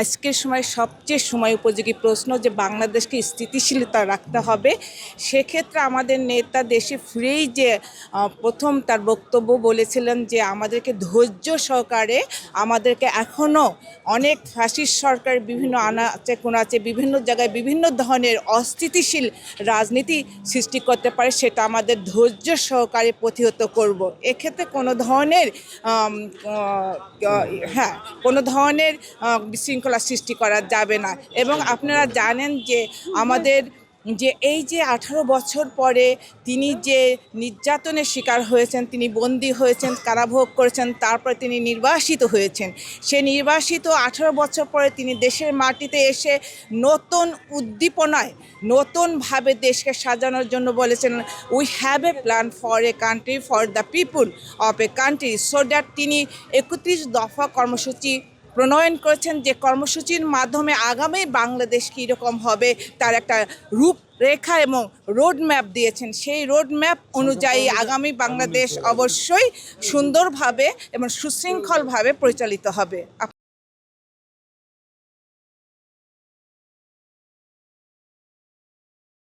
আজকের সময় সবচেয়ে সময় উপযোগী প্রশ্ন যে বাংলাদেশকে স্থিতিশীলতা রাখতে হবে। সেক্ষেত্রে আমাদের নেতা দেশে ফিরেই যে প্রথম তার বক্তব্য বলেছিলেন যে, আমাদেরকে ধৈর্য সহকারে আমাদেরকে এখনও অনেক ফ্যাসিস্ট সরকার, বিভিন্ন আনাচে কোনাচে, বিভিন্ন জায়গায় বিভিন্ন ধরনের অস্থিতিশীল রাজনীতি সৃষ্টি করতে পারে, সেটা আমাদের ধৈর্য সহকারে প্রতিহত করব। এক্ষেত্রে কোনো ধরনের হ্যাঁ কোনো ধরনের বিশৃঙ্খলা সৃষ্টি করা যাবে না। এবং আপনারা জানেন যে আমাদের যে এই যে আঠারো বছর পরে তিনি যে নির্যাতনের শিকার হয়েছেন, তিনি বন্দী হয়েছেন, কারাভোগ করেছেন, তারপরে তিনি নির্বাসিত হয়েছেন। সে নির্বাসিত আঠারো বছর পরে তিনি দেশের মাটিতে এসে নতুন উদ্দীপনায়, নতুনভাবে দেশকে সাজানোর জন্য বলেছেন we have a plan for a country for the people of a country so that তিনি একত্রিশ দফা কর্মসূচি প্রণয়ন করেছেন যে কর্মসূচির মাধ্যমে আগামী বাংলাদেশ কীরকম হবে, তার একটা রূপ রেখা এবং রোড ম্যাপ দিয়েছেন। সেই রোড ম্যাপ অনুযায়ী আগামী বাংলাদেশ অবশ্যই সুন্দরভাবে এবং সুশৃঙ্খলভাবে পরিচালিত হবে।